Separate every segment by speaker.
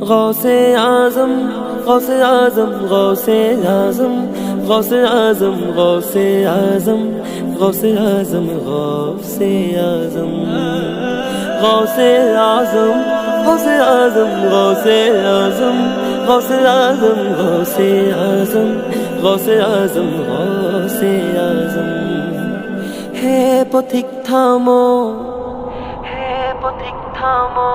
Speaker 1: গৌসে আজম গৌসে আজম গৌসে আজম গৌসে আজম গৌসে আজম গৌসে আজম গৌসে আজম গৌসে আজম গৌসে আজম গৌসে আজম গৌসে আজম গৌসে আজম গৌসে আজম গৌসে আজম হে পথিক থামো হে পথিক থামো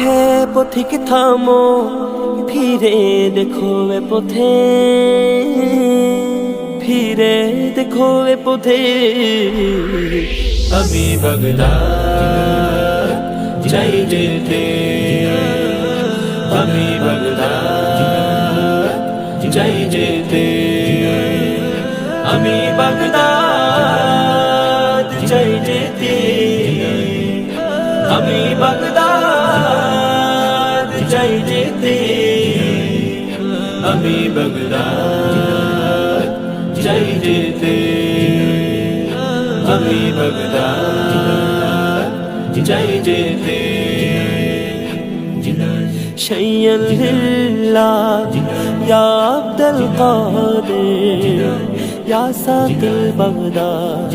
Speaker 1: হে পথিক থামো, ফিরে দেখো এ পথে। ফিরে দেখো এ পথে।
Speaker 2: আমি বাগদাদ চাই যেতে। আমি বাগদাদ চাই যেতে। আমি বাগদাদ চাই যেতে। আমি বাগদাদ চাই যেতে আমি বাগদাদ চাই যেতে আমি বাগদাদ চাই যেতে
Speaker 1: شيئا لله يا عبد القادر يا ساقي البغداد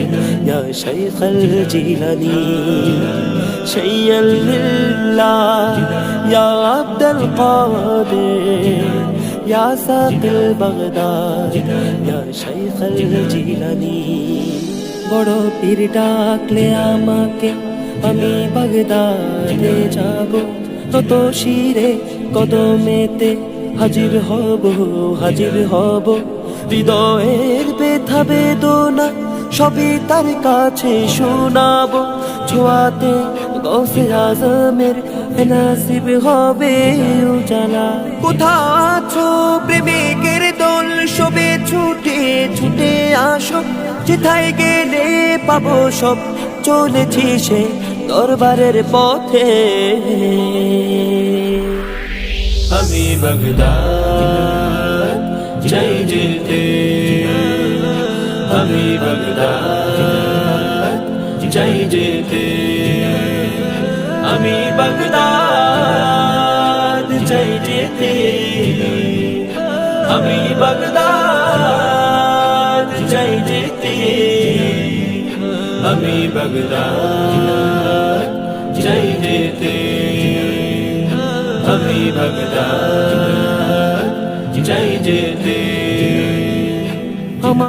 Speaker 1: يا شيخ الجيلاني شيئا لله يا عبد القادر يا ساقي البغداد يا شيخ الجيلاني বড় পীর ডাকলে আমাকে আমি বাগদাদে যাব তত শিরে কদমেতে হাজির হব হাজির হব। হৃদয়ের ব্যথা বেদনা সবই তার কাছে শোনাবো। ছোঁয়াতে গৌসে আজমের নাসিব হবে উজালা। কোথাও আছো প্রেমিকের দল, সবে ছুটে ছুটে আসো। যেথায় গেলে পাবো সব, চলেছি সে দরবারের পথে।
Speaker 2: আমি বাগদাদ চাই যেতে আমি বাগদাদ চাই যেতে আমি বাগদাদ চাই যেতে আমি বাগদাদ চাই যেতে আমি বাগদাদ বাগদাদ চাই যেতে